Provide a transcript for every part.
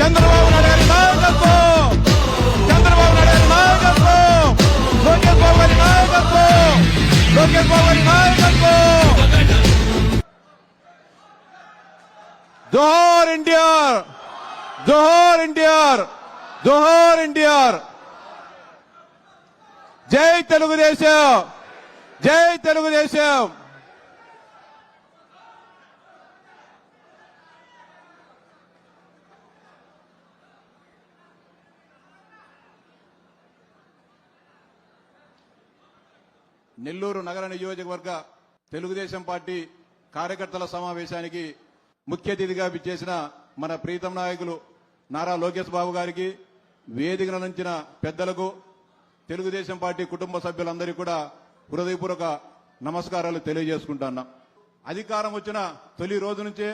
చంద్రబాబు నాయుడు నాయకత్వం. చంద్రబాబు నాయుడు నాయకత్వం. లోకేష్ బాబు గారి నాయకత్వం. లోకేష్ బాబు గారి నాయకత్వం. జోహార్ ఎన్టీఆర్. జోహార్ ఎన్టీఆర్. జోహార్ ఎన్టీఆర్. జై తెలుగుదేశం. జై తెలుగుదేశం. నెల్లూరు నగర నియోజకవర్గ తెలుగుదేశం పార్టీ కార్యకర్తల సమావేశానికి ముఖ్య అతిథిగా విచ్చేసిన మన ప్రీతం నాయకులు నారా లోకేష్ బాబు గారికి వేదిక నుంచిన పెద్దలకు తెలుగుదేశం పార్టీ కుటుంబ సభ్యులందరికీ కూడా హృదయపూర్వక నమస్కారాలు తెలియజేసుకుంటున్నాం అధికారం వచ్చిన తొలి రోజు నుంచే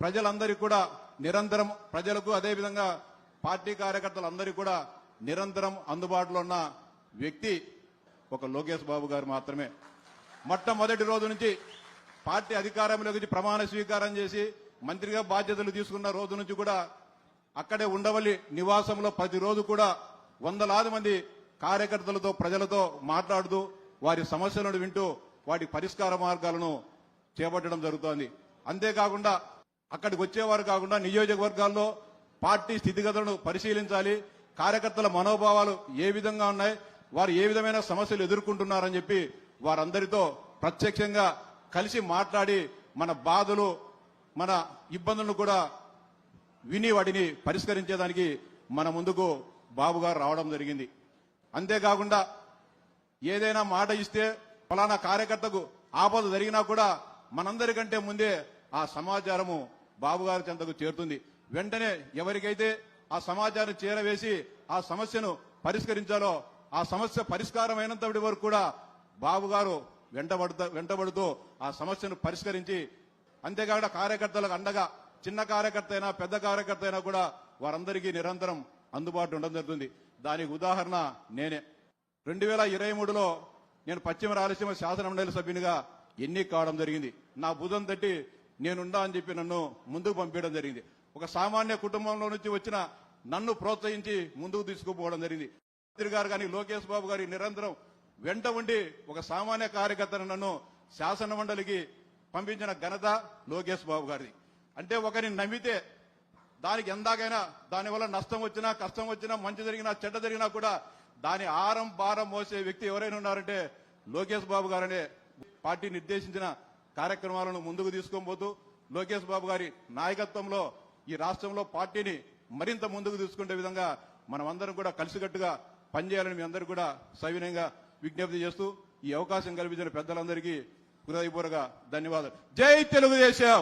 ప్రజలందరికీ కూడా నిరంతరం ప్రజలకు అదేవిధంగా పార్టీ కార్యకర్తలందరికీ కూడా నిరంతరం అందుబాటులో ఉన్న వ్యక్తి ఒక లోకేష్ బాబు గారు మాత్రమే. మొట్టమొదటి రోజు నుంచి పార్టీ అధికారంలోకి ప్రమాణ స్వీకారం చేసి మంత్రిగా బాధ్యతలు తీసుకున్న రోజు నుంచి కూడా అక్కడే ఉండవల్లి నివాసంలో ప్రతిరోజు కూడా వందలాది మంది కార్యకర్తలతో ప్రజలతో మాట్లాడుతూ వారి సమస్యలను వింటూ వాటి పరిష్కార మార్గాలను చేపట్టడం జరుగుతోంది. అంతేకాకుండా అక్కడికి వచ్చేవారు కాకుండా నియోజకవర్గాల్లో పార్టీ స్థితిగతులను పరిశీలించాలి. కార్యకర్తల మనోభావాలు ఏ విధంగా ఉన్నాయి? వారు ఏ విధమైన సమస్యలు ఎదుర్కొంటున్నారని చెప్పి వారందరితో ప్రత్యక్షంగా కలిసి మాట్లాడి మన బాధలు మన ఇబ్బందులను కూడా విని వాటిని పరిష్కరించేదానికి మన ముందుకు బాబు గారు రావడం జరిగింది. అంతేకాకుండా ఏదైనా మాట ఇస్తే ఫలానా కార్యకర్తకు ఆపద జరిగినా కూడా మనందరికంటే ముందే ఆ సమాచారము బాబు గారి చెంతకు చేరుతుంది. వెంటనే ఎవరికైతే ఆ సమాచారం చేరవేసి ఆ సమస్యను పరిష్కరించాలో ఆ సమస్య పరిష్కారం అయినంతటి వరకు కూడా బాబు గారు వెంటబడుతూ వెంటబడుతూ ఆ సమస్యను పరిష్కరించి అంతేకాక కార్యకర్తలకు అండగా చిన్న కార్యకర్త అయినా పెద్ద కార్యకర్త అయినా కూడా వారందరికీ నిరంతరం అందుబాటు ఉండడం జరుగుతుంది. దానికి ఉదాహరణ నేనే. రెండు వేల ఇరవై మూడులో నేను పశ్చిమ రాయలసీమ శాసనమండలి సభ్యునిగా ఎన్నిక కావడం జరిగింది. నా భుజం తట్టి నేనుండా అని చెప్పి నన్ను ముందుకు పంపించడం జరిగింది. ఒక సామాన్య కుటుంబంలో నుంచి వచ్చిన నన్ను ప్రోత్సహించి ముందుకు తీసుకుపోవడం జరిగింది. గారు కానీ లోకేష్ బాబు గారి నిరంతరం వెంట ఉండి ఒక సామాన్య కార్యకర్తను నన్ను శాసన మండలికి పంపించిన ఘనత లోకేష్ బాబు గారిది. అంటే ఒకరిని నమ్మితే దానికి ఎందాకైనా దానివల్ల నష్టం వచ్చినా కష్టం వచ్చినా మంచి జరిగినా చెడ్డ జరిగినా కూడా దాని ఆరం భారం మోసే వ్యక్తి ఎవరైనా ఉన్నారంటే లోకేష్ బాబు గారనే పార్టీ నిర్దేశించిన కార్యక్రమాలను ముందుకు తీసుకొని లోకేష్ బాబు గారి నాయకత్వంలో ఈ రాష్ట్రంలో పార్టీని మరింత ముందుకు తీసుకునే విధంగా మనమందరం కూడా కలిసికట్టుగా పనిచేయాలని మీ అందరూ కూడా సవినయంగా విజ్ఞప్తి చేస్తూ ఈ అవకాశం కల్పించిన పెద్దలందరికీ హృదయపూర్వక ధన్యవాదాలు. జై తెలుగుదేశం!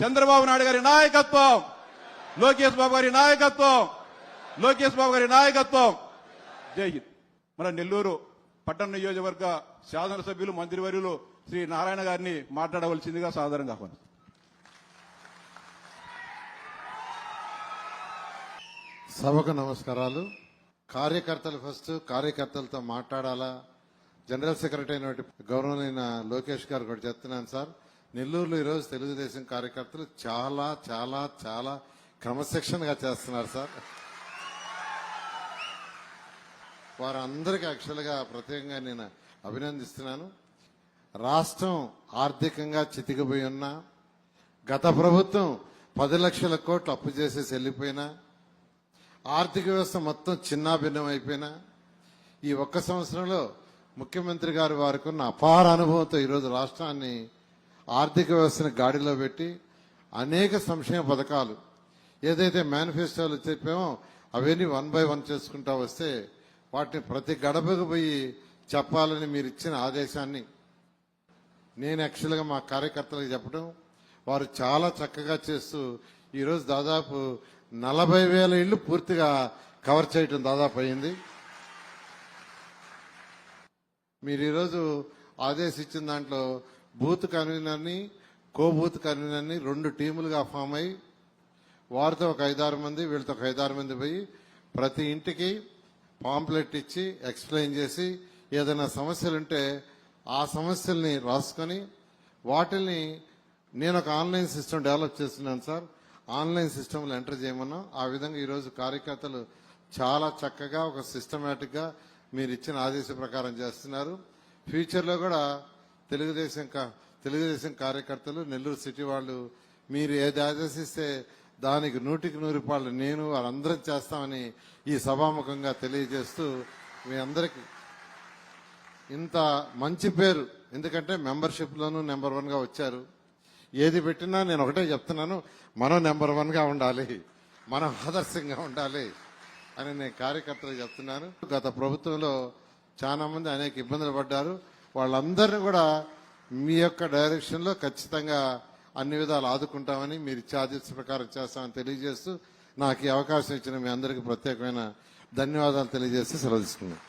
చంద్రబాబు నాయుడు గారి నాయకత్వం! లోకేష్ బాబు గారి నాయకత్వం! లోకేష్ బాబు గారి నాయకత్వం! జై హింద్! మన నెల్లూరు పట్టణ నియోజకవర్గ శాసనసభ్యులు మంత్రివర్యులు శ్రీ నారాయణ గారిని మాట్లాడవలసిందిగా సాధారణంగా ఆహ్వానిస్తున్నాను సభకు నమస్కారాలు. కార్యకర్తలు ఫస్ట్ కార్యకర్తలతో మాట్లాడాలా? జనరల్ సెక్రటరీ అయిన గౌరవనైన లోకేష్ గారు కూడా చెప్తున్నాను సార్ నెల్లూరులో ఈరోజు తెలుగుదేశం కార్యకర్తలు చాలా చాలా చాలా క్రమశిక్షణగా చేస్తున్నారు సార్. వారందరికీ యాక్చువల్గా ప్రత్యేకంగా నేను అభినందిస్తున్నాను. రాష్ట్రం ఆర్థికంగా చితికిపోయి ఉన్నా గత ప్రభుత్వం పది లక్షల కోట్లు అప్పు చేసేసి వెళ్ళిపోయినా ఆర్థిక వ్యవస్థ మొత్తం చిన్నాభిన్నం అయిపోయినా ఈ ఒక్క సంవత్సరంలో ముఖ్యమంత్రి గారు వారికి ఉన్న అపార అనుభవంతో ఈరోజు రాష్ట్రాన్ని ఆర్థిక వ్యవస్థను గాడిలో పెట్టి అనేక సంక్షేమ పథకాలు ఏదైతే మేనిఫెస్టోలు చెప్పామో అవన్నీ వన్ బై వన్ చేసుకుంటా వస్తే వాటిని ప్రతి గడపకు పోయి చెప్పాలని మీరు ఇచ్చిన ఆదేశాన్ని నేను యాక్చువల్గా మా కార్యకర్తలకు చెప్పడం వారు చాలా చక్కగా చేస్తూ ఈరోజు దాదాపు నలభై వేల ఇళ్ళు పూర్తిగా కవర్ చేయటం దాదాపు అయింది. మీరు ఈరోజు ఆదేశించిన దాంట్లో బూత్ కన్వీనర్ని కో బూత్ కన్వీనర్ని రెండు టీములుగా ఫామ్ అయ్యి వారితో ఒక ఐదారు మంది వీళ్ళతో ఒక ఐదారు మంది పోయి ప్రతి ఇంటికి పాంప్లెట్ ఇచ్చి ఎక్స్ప్లెయిన్ చేసి ఏదైనా సమస్యలుంటే ఆ సమస్యల్ని రాసుకొని వాటిల్ని నేను ఒక ఆన్లైన్ సిస్టమ్ డెవలప్ చేస్తున్నాను సార్. ఆన్లైన్ సిస్టంలో ఎంటర్ చేయమన్నాం ఆ విధంగా ఈరోజు కార్యకర్తలు చాలా చక్కగా ఒక సిస్టమేటిక్గా మీరు ఇచ్చిన ఆదేశ ప్రకారం చేస్తున్నారు. ఫ్యూచర్లో కూడా తెలుగుదేశం కా- తెలుగుదేశం కార్యకర్తలు నెల్లూరు సిటీ వాళ్ళు మీరు ఏది ఆదేశిస్తే దానికి నూటికి నూరు రూపాయలు నేను వారందరం చేస్తామని ఈ సభాముఖంగా తెలియజేస్తూ మీ అందరికి ఇంత మంచి పేరు. ఎందుకంటే మెంబర్షిప్లోనూ నెంబర్ వన్గా వచ్చారు. ఏది పెట్టినా నేను ఒకటే చెప్తున్నాను మనం నెంబర్ వన్గా ఉండాలి మనం ఆదర్శంగా ఉండాలి అని నేను కార్యకర్తలు చెప్తున్నాను. గత ప్రభుత్వంలో చాలా మంది అనేక ఇబ్బందులు పడ్డారు. వాళ్ళందరినీ కూడా మీ యొక్క డైరెక్షన్లో ఖచ్చితంగా అన్ని విధాలు ఆదుకుంటామని మీరు ఇచ్చే ఆదేశ ప్రకారం చేస్తామని తెలియజేస్తూ నాకు ఈ అవకాశం ఇచ్చిన మీ అందరికీ ప్రత్యేకమైన ధన్యవాదాలు తెలియజేస్తే సెలవు తీసుకున్నాను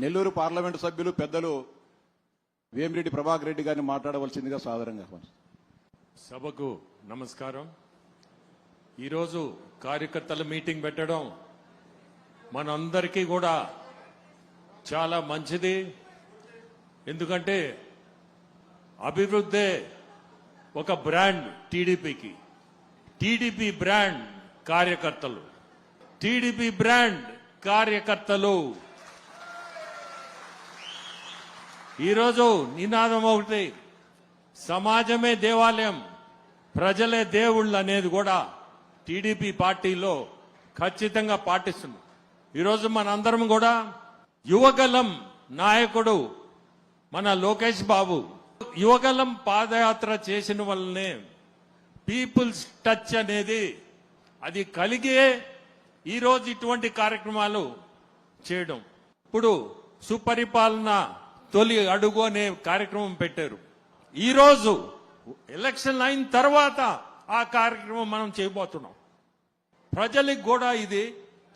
నెల్లూరు పార్లమెంటు సభ్యులు పెద్దలు వేమిరెడ్డి ప్రభాకర్ రెడ్డి గారిని మాట్లాడవలసిందిగా సాధారణంగా సభకు నమస్కారం. ఈరోజు కార్యకర్తల మీటింగ్ పెట్టడం మనందరికీ కూడా చాలా మంచిది. ఎందుకంటే అభివృద్ధే ఒక బ్రాండ్ టీడీపీకి. టీడీపీ బ్రాండ్ కార్యకర్తలు. టీడీపీ బ్రాండ్ కార్యకర్తలు. ఈరోజు నినాదం ఒకటి. సమాజమే దేవాలయం. ప్రజలే దేవుళ్ళు అనేది కూడా టీడీపీ పార్టీలో ఖచ్చితంగా పాటిస్తుంది ఈరోజు మనందరం కూడా యువగలం నాయకుడు మన లోకేష్ బాబు యువగలం పాదయాత్ర చేసిన వల్లనే పీపుల్స్ టచ్ అనేది అది కలిగే ఈరోజు ఇటువంటి కార్యక్రమాలు చేయడం. ఇప్పుడు సుపరిపాలన తొలి అడుగు అనే కార్యక్రమం పెట్టారు. ఈరోజు ఎలక్షన్ అయిన తర్వాత ఆ కార్యక్రమం మనం చేయబోతున్నాం. ప్రజలకు కూడా ఇది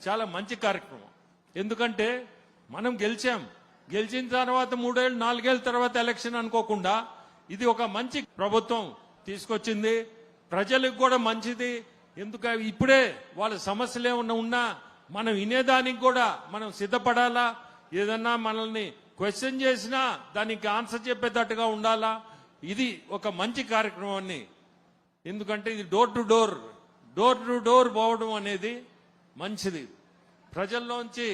చాలా మంచి కార్యక్రమం. ఎందుకంటే మనం గెలిచాం. గెలిచిన తర్వాత మూడేళ్ళు నాలుగేళ్ళ తర్వాత ఎలక్షన్ అనుకోకుండా ఇది ఒక మంచి ప్రభుత్వం తీసుకొచ్చింది. ప్రజలకు కూడా మంచిది. ఎందుక ఇప్పుడే వాళ్ళ సమస్యలు ఏమన్నా ఉన్నా మనం వినేదానికి కూడా మనం సిద్ధపడాలా? ఏదన్నా మనల్ని క్వశ్చన్ చేసినా దానికి ఆన్సర్ చెప్పేటట్టుగా ఉండాలా? ఇది ఒక మంచి కార్యక్రమాన్ని ఎందుకంటే ఇది door to door door to door పోవడం అనేది మంచిది. ప్రజల్లోంచి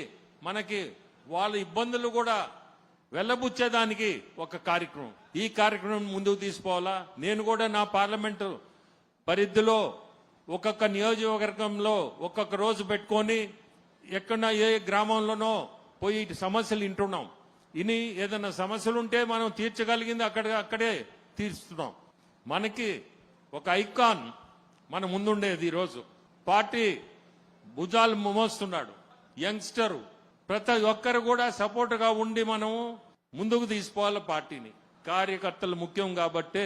మనకి వాళ్ళ ఇబ్బందులు కూడా వెళ్ళబుచ్చేదానికి ఒక కార్యక్రమం. ఈ కార్యక్రమం ముందుకు తీసుకోవాలా? నేను కూడా నా పార్లమెంటు పరిధిలో ఒక్కొక్క నియోజకవర్గంలో ఒక్కొక్క రోజు పెట్టుకొని ఎక్కడ ఏ గ్రామంలోనో పోయి సమస్యలు వింటున్నాం. ఇని ఏదైనా సమస్యలు ఉంటే మనం తీర్చగలిగింది అక్కడ అక్కడే తీరుస్తున్నాం మనకి ఒక ఐకాన్ మన ముందుండేది ఈరోజు పార్టీ భుజాలు మోస్తున్నాడు యంగ్స్టర్. ప్రతి ఒక్కరు కూడా సపోర్ట్గా ఉండి మనం ముందుకు తీసుకోవాలి పార్టీని. కార్యకర్తలు ముఖ్యం కాబట్టే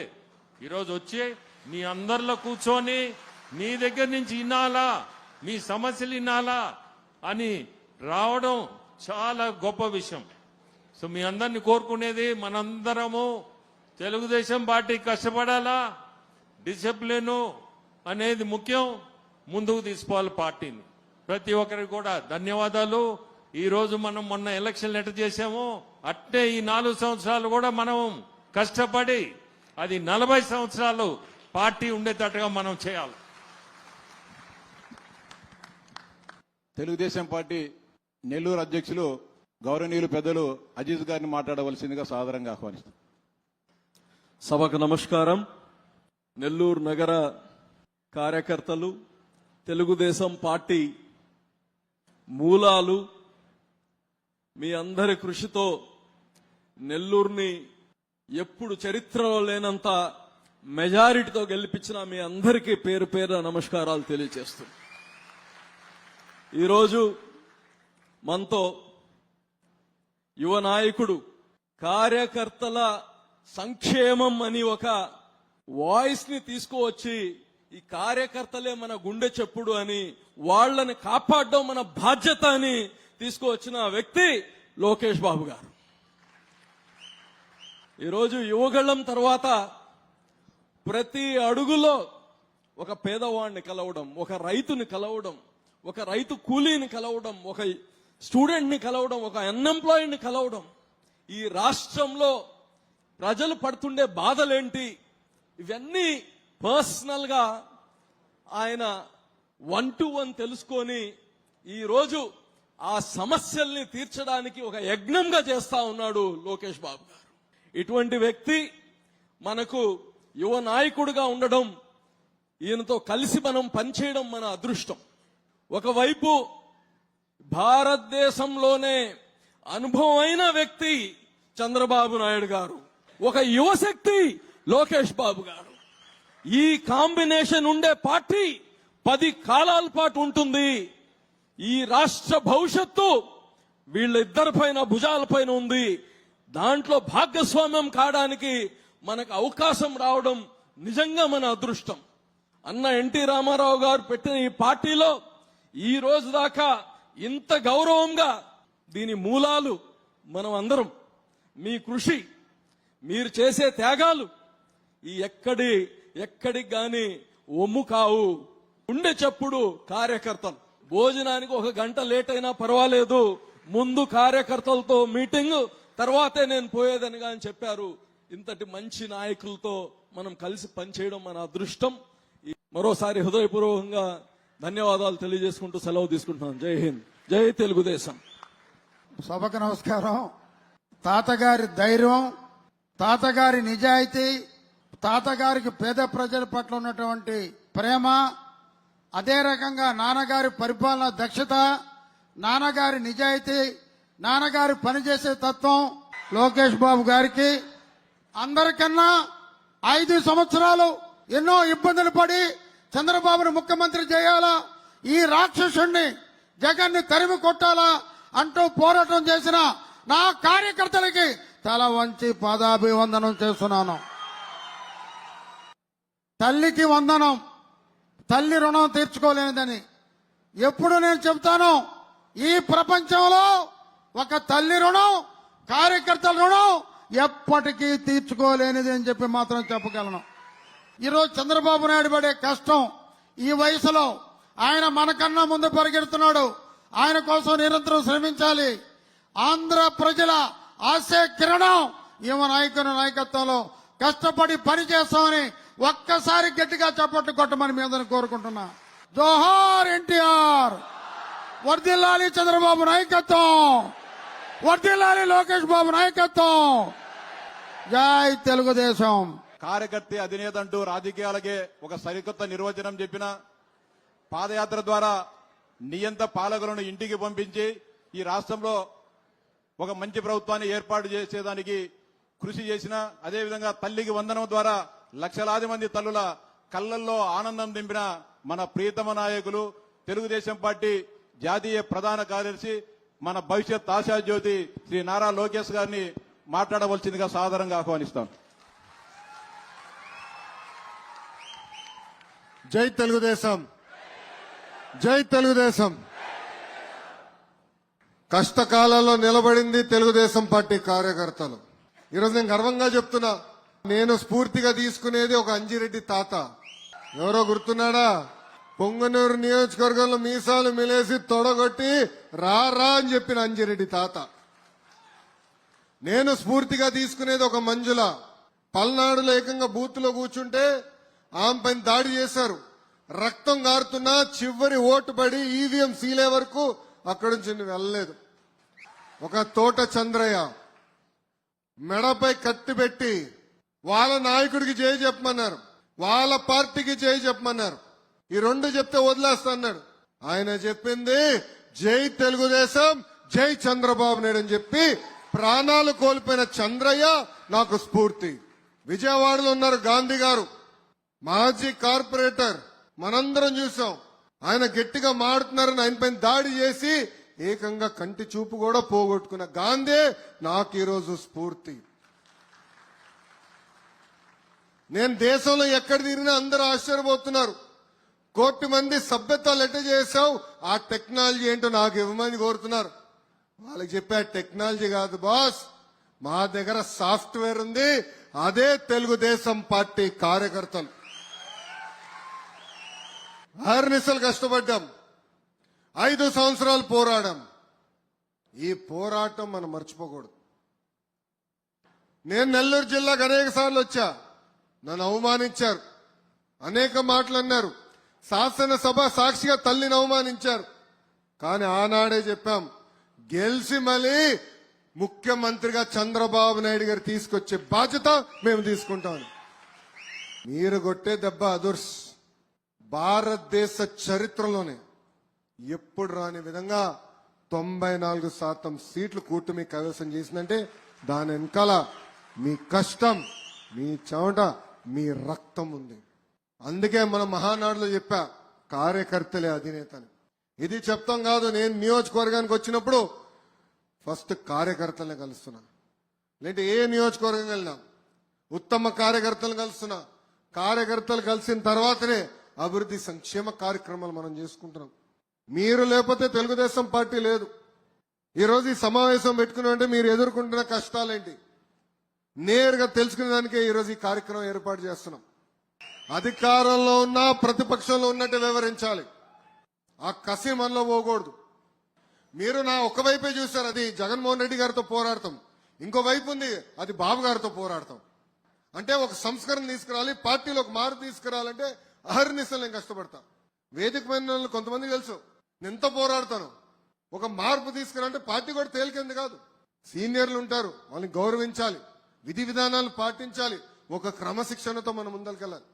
ఈరోజు వచ్చి మీ అందరిలో కూర్చొని మీ దగ్గర నుంచి వినాలా మీ సమస్యలు వినాలా అని రావడం చాలా గొప్ప విషయం. సో మీ అందరిని కోరుకునేది మనందరము తెలుగుదేశం పార్టీ కష్టపడాలా? డిసిప్లిన్ అనేది ముఖ్యం. ముందుకు తీసుకోవాలి పార్టీని. ప్రతి ఒక్కరికి కూడా ధన్యవాదాలు. ఈ రోజు మనం మొన్న ఎలక్షన్ లెటర్ చేసాము అట్టే ఈ నాలుగు సంవత్సరాలు కూడా మనం కష్టపడి అది నలభై సంవత్సరాలు పార్టీ ఉండేటట్టుగా మనం చేయాలి. తెలుగుదేశం పార్టీ నెల్లూరు అధ్యక్షులు గౌరవనీయులు పెద్దలు అజీజ్ గారిని మాట్లాడవలసిందిగా సాదరంగా ఆహ్వానిస్తారు సభకు నమస్కారం. నెల్లూరు నగర కార్యకర్తలు తెలుగుదేశం పార్టీ మూలాలు మీ అందరి కృషితో నెల్లూరుని ఎప్పుడు చరిత్రలో లేనంత మెజారిటీతో గెలిపించిన మీ అందరికీ పేరు పేరు నమస్కారాలు తెలియజేస్తూ. ఈరోజు మనతో యువ నాయకుడు కార్యకర్తల సంక్షేమం అని ఒక వాయిస్ని తీసుకువచ్చి ఈ కార్యకర్తలే మన గుండె చెప్పుడు అని వాళ్ళని కాపాడడం మన బాధ్యత అని తీసుకువచ్చిన వ్యక్తి లోకేష్ బాబు గారు. ఈరోజు యువగళ్ళం తర్వాత ప్రతి అడుగులో ఒక పేదవాడిని కలవడం ఒక రైతుని కలవడం ఒక రైతు కూలీని కలవడం ఒక స్టూడెంట్ని కలవడం ఒక అన్ఎంప్లాయిడ్ని కలవడం ఈ రాష్ట్రంలో ప్రజలు పడుతుండే బాధలేంటి? ఇవన్నీ పర్సనల్గా ఆయన వన్ టు వన్ తెలుసుకొని ఈరోజు ఆ సమస్యల్ని తీర్చడానికి ఒక యజ్ఞంగా చేస్తా ఉన్నాడు లోకేష్ బాబు గారు. ఇటువంటి వ్యక్తి మనకు యువ నాయకుడిగా ఉండడం ఈయనతో కలిసి మనం పనిచేయడం మన అదృష్టం. ఒకవైపు భారతదేశంలోనే అనుభవమైన వ్యక్తి చంద్రబాబు నాయుడు గారు. ఒక యువశక్తి లోకేష్ బాబు గారు. ఈ కాంబినేషన్ ఉండే పార్టీ పది కాలాల పాటు ఉంటుంది. ఈ రాష్ట్ర భవిష్యత్తు వీళ్ళిద్దరి పైన భుజాల పైన ఉంది. దాంట్లో భాగస్వామ్యం కావడానికి మనకు అవకాశం రావడం నిజంగా మన అదృష్టం. అన్న ఎన్టీ రామారావు గారు పెట్టిన ఈ పార్టీలో ఈ రోజు దాకా ఇంత గౌరవంగా దీని మూలాలు మనం అందరం మీ కృషి మీరు చేసే త్యాగాలు. ఈ ఎక్కడి ఎక్కడికి గాని ఒమ్ము కావు. ఉండే చెప్పుడు కార్యకర్తలు. భోజనానికి ఒక గంట లేట్ అయినా పర్వాలేదు. ముందు కార్యకర్తలతో మీటింగ్ తర్వాతే నేను పోయేదని కానీ చెప్పారు. ఇంతటి మంచి నాయకులతో మనం కలిసి పనిచేయడం మన అదృష్టం. ఈ- మరోసారి హృదయపూర్వకంగా ధన్యవాదాలు తెలియజేసుకుంటూ సెలవు తీసుకుంటున్నాను. జై హింద్. జై తెలుగుదేశం. సభకు నమస్కారం. తాతగారి ధైర్యం తాతగారి నిజాయితీ తాతగారికి పేద ప్రజల పట్ల ఉన్నటువంటి ప్రేమ అదే రకంగా నాన్నగారి పరిపాలన దక్షత నాన్నగారి నిజాయితీ నాన్నగారి పనిచేసే తత్వం లోకేష్ బాబు గారికి అందరికన్నా ఐదు సంవత్సరాలు ఎన్నో ఇబ్బందులు పడి చంద్రబాబును ముఖ్యమంత్రి చేయాలా? ఈ రాక్షసుణ్ణి జగన్ని తరిమి కొట్టాలా? అంటూ పోరాటం చేసిన నా కార్యకర్తలకి తల వంచి పాదాభివందనం చేస్తున్నాను. తల్లికి వందనం తల్లి రుణం తీర్చుకోలేనిదని ఎప్పుడు నేను చెప్తాను? ఈ ప్రపంచంలో ఒక తల్లి రుణం కార్యకర్తల రుణం ఎప్పటికీ తీర్చుకోలేనిది అని చెప్పి మాత్రం చెప్పగలను. ఈరోజు చంద్రబాబు నాయుడు పడే కష్టం ఈ వయసులో ఆయన మనకన్నా ముందు పరిగెడుతున్నాడు. ఆయన కోసం నిరంతరం శ్రమించాలి. ఆంధ్ర ప్రజల ఆశయ కిరణం. ఈమె నాయకుని నాయకత్వంలో కష్టపడి పని చేస్తామని ఒక్కసారి గట్టిగా చప్పట్లు కొట్టమని మీ కోరుకుంటున్నా. జోహార్ ఎన్టీఆర్. వర్దిల్లాలి చంద్రబాబు నాయకత్వం. వర్దిల్లాలి లోకేష్ బాబు నాయకత్వం. జై తెలుగుదేశం. కార్యకర్త అధినేత అంటూ రాజకీయాలకే ఒక సరికొత్త నిర్వచనం చెప్పిన పాదయాత్ర ద్వారా నియంత పాలకులను ఇంటికి పంపించి ఈ రాష్ట్రంలో ఒక మంచి ప్రభుత్వాన్ని ఏర్పాటు చేసేదానికి కృషి చేసిన అదేవిధంగా తల్లికి వందనం ద్వారా లక్షలాది మంది తల్లుల కళ్ళల్లో ఆనందం దింపిన మన ప్రీతమ నాయకులు తెలుగుదేశం పార్టీ జాతీయ ప్రధాన కార్యదర్శి మన భవిష్యత్ ఆశాజ్యోతి శ్రీ నారా లోకేష్ గారిని మాట్లాడవలసిందిగా సాధారణంగా ఆహ్వానిస్తాం. జై తెలుగుదేశం. జై తెలుగుదేశం. కష్టకాలంలో నిలబడింది తెలుగుదేశం పార్టీ కార్యకర్తలు. ఈరోజు నేను గర్వంగా చెప్తున్నా నేను స్ఫూర్తిగా తీసుకునేది ఒక అంజిరెడ్డి తాత. ఎవరో గుర్తున్నాడా? పొంగనూరు నియోజకవర్గంలో మీసాలు మిలేసి తొడగొట్టి రా రా అని చెప్పిన అంజిరెడ్డి తాత. నేను స్ఫూర్తిగా తీసుకునేది ఒక మంజుల. పల్నాడులో ఏకంగా బూత్లో కూర్చుంటే ఆమె పైన దాడి చేశారు. రక్తం గారుతున్నా చివరి ఓటు పడి ఈవీఎం సీలే వరకు అక్కడి నుంచి నేను వెళ్ళలేదు. ఒక తోట చంద్రయ్య మెడపై కత్తి పెట్టి వాళ్ళ నాయకుడికి చేయి చెప్పమన్నారు. వాళ్ళ పార్టీకి చేయి చెప్పమన్నారు. ఈ రెండు చెప్తే వదిలేస్తాడు ఆయన చెప్పింది జై తెలుగుదేశం జై చంద్రబాబు నాయుడు అని చెప్పి ప్రాణాలు కోల్పోయిన చంద్రయ్య నాకు స్ఫూర్తి. విజయవాడలో ఉన్నారు గాంధీ గారు. మాజీ కార్పొరేటర్. మనందరం చూసాం. ఆయన గట్టిగా మాడుతున్నారని ఆయన పైన దాడి చేసి ఏకంగా కంటి చూపు కూడా పోగొట్టుకున్న గాంధీ నాకు ఈరోజు స్ఫూర్తి. నేను దేశంలో ఎక్కడ తిరిగినా అందరూ ఆశ్చర్యపోతున్నారు. కోటి మంది సభ్యత్వాలు ఎట్ట చేసావు ఆ టెక్నాలజీ ఏంటో నాకు ఇవ్వమని కోరుతున్నారు. వాళ్ళకి చెప్పే టెక్నాలజీ కాదు బాస్ మా దగ్గర సాఫ్ట్వేర్ ఉంది అదే తెలుగుదేశం పార్టీ కార్యకర్తలు. అహర్నిశలు కష్టపడ్డాం. ఐదు సంవత్సరాలు పోరాడాం. ఈ పోరాటం మనం మర్చిపోకూడదు. నేను నెల్లూరు జిల్లాకు అనేక సార్లు వచ్చా. నన్ను అవమానించారు. అనేక మాటలు అన్నారు. శాసనసభ సాక్షిగా తల్లిని అవమానించారు. కానీ ఆనాడే చెప్పాం గెలిచి మళ్ళీ ముఖ్యమంత్రిగా చంద్రబాబు నాయుడు గారు తీసుకొచ్చే బాధ్యత మేము తీసుకుంటాం మీరు కొట్టే దెబ్బ అదుర్స్. భారతదేశ చరిత్రలోనే ఎప్పుడు రాని విధంగా తొంభై నాలుగు శాతం సీట్లు కూటమి కైవసం చేసిందంటే దాని వెనకాల మీ కష్టం మీ చెమట మీ రక్తం ఉంది. అందుకే మన మహానాడులో చెప్పా కార్యకర్తలే అధినేతని ఇది చెప్తాం కాదు నేను నియోజకవర్గానికి వచ్చినప్పుడు ఫస్ట్ కార్యకర్తలను కలుస్తున్నా. లేదంటే ఏ నియోజకవర్గం వెళ్ళినా ఉత్తమ కార్యకర్తలు కలుస్తున్నా. కార్యకర్తలు కలిసిన తర్వాతనే అభివృద్ధి సంక్షేమ కార్యక్రమాలు మనం చేసుకుంటున్నాం. మీరు లేకపోతే తెలుగుదేశం పార్టీ లేదు. ఈరోజు ఈ సమావేశం పెట్టుకున్నామంటే మీరు ఎదుర్కొంటున్న కష్టాలేంటి? నేరుగా తెలుసుకునే దానికే ఈరోజు ఈ కార్యక్రమం ఏర్పాటు చేస్తున్నాం. అధికారంలో ఉన్నా ప్రతిపక్షంలో ఉన్నట్టు వివరించాలి ఆ కసి మనలో పోకూడదు. మీరు నా ఒకవైపే చూశారు అది జగన్మోహన్ రెడ్డి గారితో పోరాడతాం. ఇంకో వైపు ఉంది అది బాబు గారితో పోరాడతాం. అంటే ఒక సంస్కరణ తీసుకురావాలి పార్టీలో ఒక మార్పు తీసుకురావాలంటే అహర్నిశలు నేను కష్టపడతా. వేదిక పైన వాళ్ళు కొంతమంది తెలుసు. నేను ఎంత పోరాడతాను. ఒక మార్పు తీసుకురంటే పార్టీ కూడా తేలికంది కాదు. సీనియర్లు ఉంటారు. వాళ్ళని గౌరవించాలి. విధి విధానాలు పాటించాలి. ఒక క్రమశిక్షణతో మనం ముందరికెళ్ళాలి.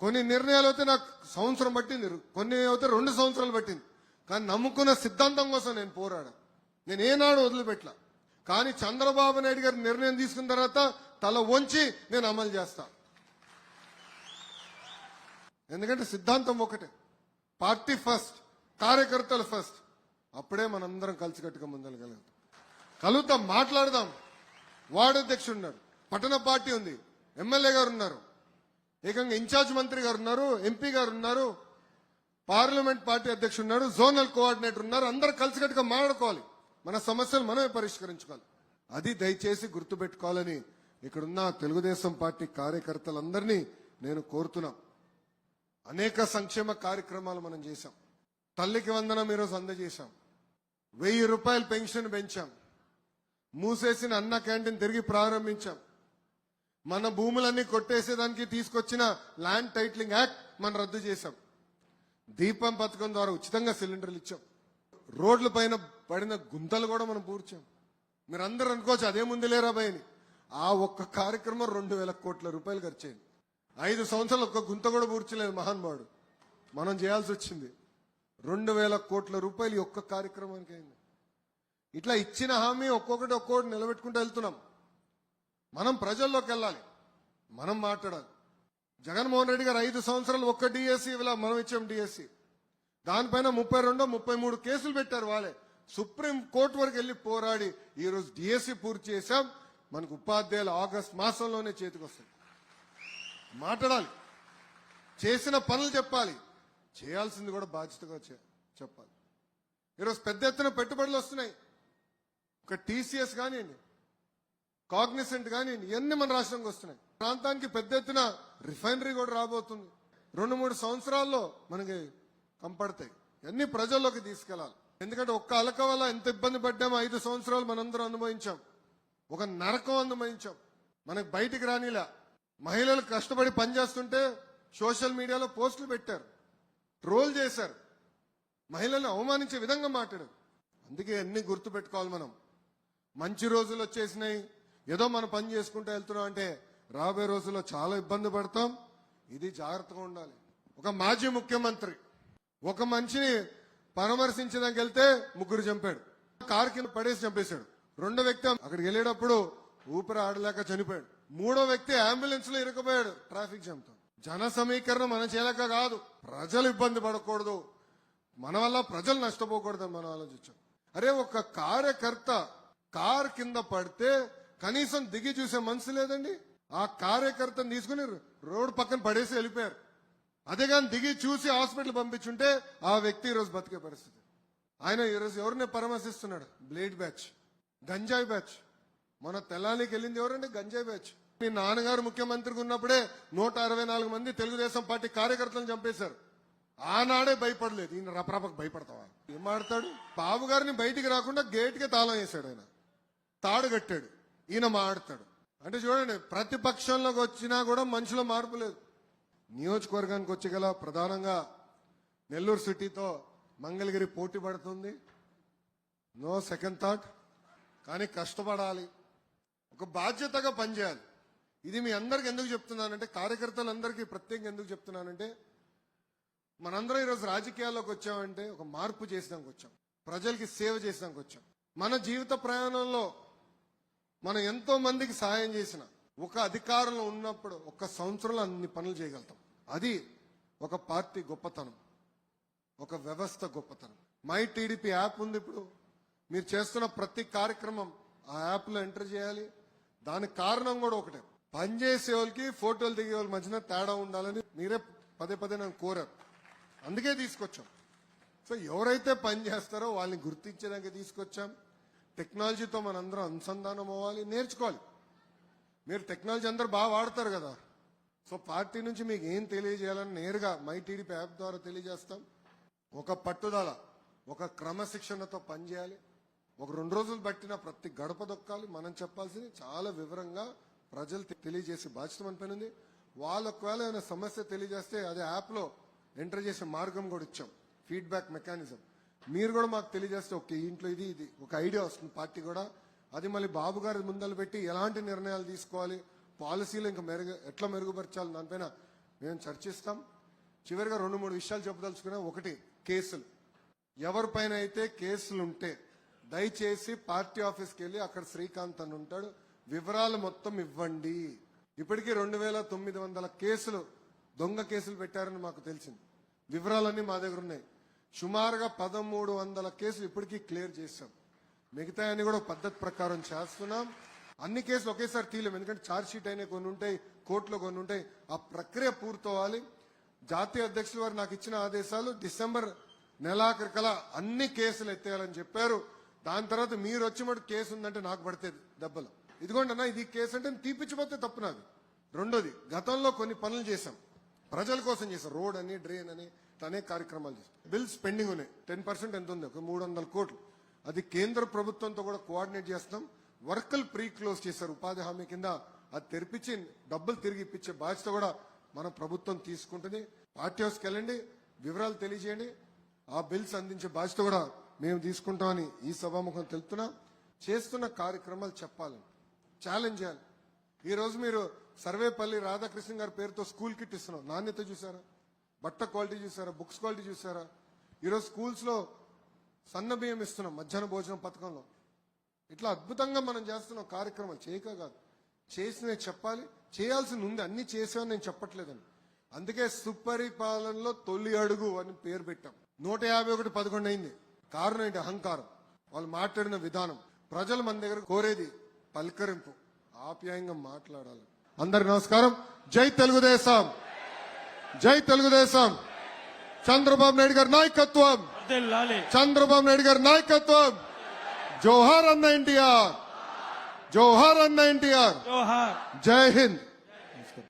కొన్ని నిర్ణయాలు అయితే నాకు సంవత్సరం పట్టింది. కొన్ని అయితే రెండు సంవత్సరాలు పట్టింది. కానీ నమ్ముకున్న సిద్ధాంతం కోసం నేను పోరాడా నేను ఏనాడు వదిలిపెట్టలా. కానీ చంద్రబాబు నాయుడు గారి నిర్ణయం తీసుకున్న తర్వాత తల వంచి నేను అమలు చేస్తా. ఎందుకంటే సిద్ధాంతం ఒకటే. పార్టీ ఫస్ట్ కార్యకర్తలు ఫస్ట్. అప్పుడే మనందరం కలిసికట్టుగా ముందరగలుగుతాం కలుగుతాం మాట్లాడదాం. వార్డు అధ్యక్షుడు ఉన్నారు. పట్టణ పార్టీ ఉంది. ఎమ్మెల్యే గారు ఉన్నారు. ఏకంగా ఇన్ఛార్జ్ మంత్రి గారు ఉన్నారు ఎంపీ గారు ఉన్నారు పార్లమెంట్ పార్టీ అధ్యక్షుడు ఉన్నారు జోనల్ కోఆర్డినేటర్ ఉన్నారు. అందరు కలిసికట్టుగా మాట్లాడుకోవాలి. మన సమస్యలు మనమే పరిష్కరించుకోవాలి. అది దయచేసి గుర్తుపెట్టుకోవాలని ఇక్కడున్న తెలుగుదేశం పార్టీ కార్యకర్తలందరినీ నేను కోరుతున్నాను అనేక సంక్షేమ కార్యక్రమాలు మనం చేశాం. తల్లికి వందనం ఈరోజు అందజేశాం. వెయ్యి రూపాయల పెన్షన్ పెంచాం. మూసేసిన అన్న క్యాంటీన్ తిరిగి ప్రారంభించాం. మన భూములన్నీ కొట్టేసేదానికి తీసుకొచ్చిన ల్యాండ్ టైటిలింగ్ యాక్ట్ మనం రద్దు చేశాం. దీపం పథకం ద్వారా ఉచితంగా సిలిండర్లు ఇచ్చాం. రోడ్ల పైన పడిన గుంతలు కూడా మనం పూడ్చాం. మీరు అందరూ అనుకోవచ్చు అదే ముందు లేరా భయని. ఆ ఒక్క కార్యక్రమం రెండు వేల కోట్ల రూపాయలు ఖర్చు అయింది ఐదు సంవత్సరాలు ఒక్క గుంత కూడా పూడ్చలేదు మహానుభావుడు మనం చేయాల్సి వచ్చింది. రెండు వేల కోట్ల రూపాయలు ఒక్క కార్యక్రమానికి అయింది. ఇట్లా ఇచ్చిన హామీ ఒక్కొక్కటి ఒక్కొక్కటి నిలబెట్టుకుంటూ వెళ్తున్నాం. మనం ప్రజల్లోకి వెళ్ళాలి. మనం మాట్లాడాలి. జగన్మోహన్ రెడ్డి గారు ఐదు సంవత్సరాలు ఒక్క డిఎస్సి ఇలా మనం ఇచ్చాం డిఎస్సి. దానిపైన ముప్పై రెండో ముప్పై మూడు కేసులు పెట్టారు వాళ్ళే. సుప్రీం కోర్టు వరకు వెళ్ళి పోరాడి ఈరోజు డిఎస్సి పూర్తి చేశాం. మనకు ఉపాధ్యాయులు ఆగస్ట్ మాసంలోనే చేతికి వస్తుంది మాట్లాడాలి. చేసిన పనులు చెప్పాలి. చేయాల్సింది కూడా బాధ్యతగా చెప్పాలి. ఈరోజు పెద్ద ఎత్తున పెట్టుబడులు వస్తున్నాయి. ఒక టీసీఎస్ కానివ్వండి కాగ్నిసెంట్ కానివ్వండి ఇవన్నీ మన రాష్ట్రంకి వస్తున్నాయి. ప్రాంతానికి పెద్ద ఎత్తున రిఫైనరీ కూడా రాబోతుంది. రెండు మూడు సంవత్సరాల్లో మనకి కంపడతాయి. ఇవన్నీ ప్రజల్లోకి తీసుకెళ్ళాలి ఎందుకంటే ఒక్క అలక వల్ల ఎంత ఇబ్బంది పడ్డామో ఐదు సంవత్సరాలు మనందరం అనుభవించాం. ఒక నరకం అనుభవించాం. మనకు బయటికి రానిలా. మహిళలు కష్టపడి పనిచేస్తుంటే సోషల్ మీడియాలో పోస్టులు పెట్టారు. ట్రోల్ చేశారు. మహిళలను అవమానించే విధంగా మాట్లాడారు. అందుకే అన్ని గుర్తు పెట్టుకోవాలి మనం. మంచి రోజులు వచ్చేసినాయి. ఏదో మనం పని చేసుకుంటూ వెళ్తున్నాం అంటే రాబోయే రోజుల్లో చాలా ఇబ్బంది పడతాం. ఇది జాగ్రత్తగా ఉండాలి. ఒక మాజీ ముఖ్యమంత్రి ఒక మనిషిని పరామర్శించడానికి వెళ్తే ముగ్గురు చంపాడు. కారు కింద పడేసి చంపేశాడు. రెండో వ్యక్తి అక్కడికి వెళ్ళేటప్పుడు ఊపిరి ఆడలేక చనిపోయాడు. మూడో వ్యక్తి అంబులెన్స్లో ఇరుకుపోయాడు ట్రాఫిక్ జామ్తో. జన సమీకరణ మన చేయలేక కాదు ప్రజలు ఇబ్బంది పడకూడదు. మన వల్ల ప్రజలు నష్టపోకూడదని మనం ఆలోచించాం. అరే ఒక కార్యకర్త కార్ కింద పడితే కనీసం దిగి చూసే మనసు లేదండి? ఆ కార్యకర్తను తీసుకుని రోడ్డు పక్కన పడేసి వెళ్ళిపోయారు. అదే కానీ దిగి చూసి హాస్పిటల్ పంపించుంటే ఆ వ్యక్తి ఈరోజు బతికే పరిస్థితి. ఆయన ఈరోజు ఎవరిని పరామర్శిస్తున్నాడు? Blade batch. గంజాయి బ్యాచ్. మన తెల్లానికి వెళ్ళింది ఎవరండి? గంజాయి బ్యాచ్. మీ నాన్నగారు ముఖ్యమంత్రిగా ఉన్నప్పుడే నూట అరవై నాలుగు మంది తెలుగుదేశం పార్టీ కార్యకర్తలను చంపేశారు. ఆనాడే భయపడలేదు. ఈయన రపరపకు భయపడతావా? ఏం ఆడతాడు బాబు గారిని బయటికి రాకుండా గేట్కి తాళం వేశాడు ఆయన. తాడు కట్టాడు. ఈయన మాడతాడు. అంటే చూడండి ప్రతిపక్షంలోకి వచ్చినా కూడా మనుషుల మార్పు లేదు. నియోజకవర్గానికి వచ్చి గల ప్రధానంగా నెల్లూరు సిటీతో మంగళగిరి పోటీ పడుతుంది. No second thought. కానీ కష్టపడాలి. ఒక బాధ్యతగా పనిచేయాలి. ఇది మీ అందరికి ఎందుకు చెప్తున్నానంటే కార్యకర్తలందరికీ ప్రత్యేకంగా ఎందుకు చెప్తున్నానంటే మనందరం ఈరోజు రాజకీయాల్లోకి వచ్చామంటే ఒక మార్పు చేసినాక వచ్చాం. ప్రజలకి సేవ చేసినాక వచ్చాం. మన జీవిత ప్రయాణంలో మనం ఎంతో మందికి సహాయం చేసిన ఒక అధికారంలో ఉన్నప్పుడు ఒక సంవత్సరంలో అన్ని పనులు చేయగలుగుతాం. అది ఒక పార్టీ గొప్పతనం. ఒక వ్యవస్థ గొప్పతనం. మై టీడీపీ యాప్ ఉంది ఇప్పుడు. మీరు చేస్తున్న ప్రతి కార్యక్రమం ఆ యాప్లో ఎంటర్ చేయాలి. దానికి కారణం కూడా ఒకటే. పనిచేసే వాళ్ళకి ఫోటోలు దిగే వాళ్ళ మధ్యన తేడా ఉండాలని మీరే పదే పదే నన్ను కోరారు. అందుకే తీసుకొచ్చాం. సో ఎవరైతే పని చేస్తారో వాళ్ళని గుర్తించడానికి తీసుకొచ్చాం. టెక్నాలజీతో మనందరం అనుసంధానం అవ్వాలి నేర్చుకోవాలి. మీరు టెక్నాలజీ అందరూ బాగా వాడతారు కదా. సో పార్టీ నుంచి మీకు ఏం తెలియజేయాలని నేరుగా మై టీడీపీ యాప్ ద్వారా తెలియజేస్తాం. ఒక పట్టుదల ఒక క్రమశిక్షణతో పనిచేయాలి. ఒక రెండు రోజులు బట్టిన ప్రతి గడప దొక్కాలి. మనం చెప్పాల్సింది చాలా వివరంగా ప్రజలు తెలియజేసే బాధ్యత మన పైన ఉంది. వాళ్ళు ఒకవేళ ఏమైనా సమస్య తెలియజేస్తే అదే యాప్లో ఎంటర్ చేసే మార్గం కూడా ఇచ్చాం. ఫీడ్బ్యాక్ మెకానిజం మీరు కూడా మాకు తెలియజేస్తే ఓకే ఇంట్లో ఇది ఇది ఒక ఐడియా వస్తుంది పార్టీ కూడా. అది మళ్ళీ బాబు గారి ముందలు పెట్టి ఎలాంటి నిర్ణయాలు తీసుకోవాలి పాలసీలు ఇంకా మెరుగు ఎట్లా మెరుగుపరచాలి దానిపైన మేము చర్చిస్తాం. చివరిగా రెండు మూడు విషయాలు చెప్పదలుచుకున్నా ఒకటి కేసులు. ఎవరిపైన అయితే కేసులు ఉంటే దయచేసి పార్టీ ఆఫీస్కి వెళ్ళి అక్కడ శ్రీకాంత్ అని ఉంటాడు. వివరాలు మొత్తం ఇవ్వండి. ఇప్పటికీ రెండు వేల తొమ్మిది వందల కేసులు దొంగ కేసులు పెట్టారని మాకు తెలిసింది. వివరాలన్నీ మా దగ్గర ఉన్నాయి. సుమారుగా పదమూడు వందల కేసులు ఇప్పటికీ క్లియర్ చేశాం. మిగతా అన్ని కూడా పద్ధతి ప్రకారం చేస్తున్నాం. అన్ని కేసులు ఒకేసారి తీయలేము. ఎందుకంటే ఛార్జ్ షీట్ అయినా కొన్ని ఉంటాయి కోర్టులో కొన్ని ఉంటాయి. ఆ ప్రక్రియ పూర్తవ్వాలి. జాతీయ అధ్యక్షుల వారు నాకు ఇచ్చిన ఆదేశాలు డిసెంబర్ నెలాఖరు కల అన్ని కేసులు ఎత్తేయాలని చెప్పారు. దాని తర్వాత మీరు వచ్చి మటు కేసు ఉందంటే నాకు పడుతుంది దెబ్బలు. ఇదిగోండి అన్న ఇది కేసు అంటే తీపిచ్చిపోతే తప్పు నాది. రెండోది గతంలో కొన్ని పనులు చేశాం. ప్రజల కోసం చేశాం. రోడ్ అని డ్రైన్ అని అనేక కార్యక్రమాలు చేశాం. బిల్స్ పెండింగ్ ఉన్నాయి. టెన్ పర్సెంట్ ఎంత ఉంది? ఒక మూడు వందల కోట్లు. అది కేంద్ర ప్రభుత్వంతో కూడా కోఆర్డినేట్ చేస్తాం. వర్కల్ ప్రీ క్లోజ్ చేశారు. ఉపాధి హామీ కింద అది తెరిపించి డబ్బులు తిరిగి ఇప్పించే బాధ్యత కూడా మన ప్రభుత్వం తీసుకుంటుంది. పార్టీ హౌస్కి వెళ్ళండి. వివరాలు తెలియజేయండి. ఆ బిల్స్ అందించే బాధ్యత కూడా మేము తీసుకుంటామని ఈ సభాముఖం తెలుపుతున్నాం. చేస్తున్న కార్యక్రమాలు చెప్పాలని ఛాలెంజ్ చేయాలి. ఈరోజు మీరు సర్వేపల్లి రాధాకృష్ణ గారి పేరుతో స్కూల్ కిట్ ఇస్తున్నాం. నాణ్యత చూసారా? బట్ట క్వాలిటీ చూసారా? బుక్స్ క్వాలిటీ చూసారా? ఈరోజు స్కూల్స్లో సన్న బియ్యం ఇస్తున్నాం మధ్యాహ్న భోజనం పథకంలో. ఇట్లా అద్భుతంగా మనం చేస్తున్నాం కార్యక్రమాలు. చేయక కాదు. చేసినవి చెప్పాలి. చేయాల్సింది ఉంది. అన్ని చేసామని నేను చెప్పట్లేదని. అందుకే సుపరిపాలనలో తొలి అడుగు అని పేరు పెట్టాం. నూట యాభై ఒకటి పదకొండు అయింది. కారణం ఏంటి? అహంకారం. వాళ్ళు మాట్లాడిన విధానం. ప్రజలు మన దగ్గర కోరేది పలకరింపు ఆప్యాయంగా మాట్లాడాలి. అందరికి నమస్కారం. జై తెలుగుదేశం. జై తెలుగుదేశం. చంద్రబాబు నాయుడు గారి నాయకత్వం. చంద్రబాబు నాయుడు గారి నాయకత్వం. జోహార్ అన్న ఎన్టీఆర్. జోహార్ అన్న ఎన్టీఆర్. జోహార్. జై హింద్.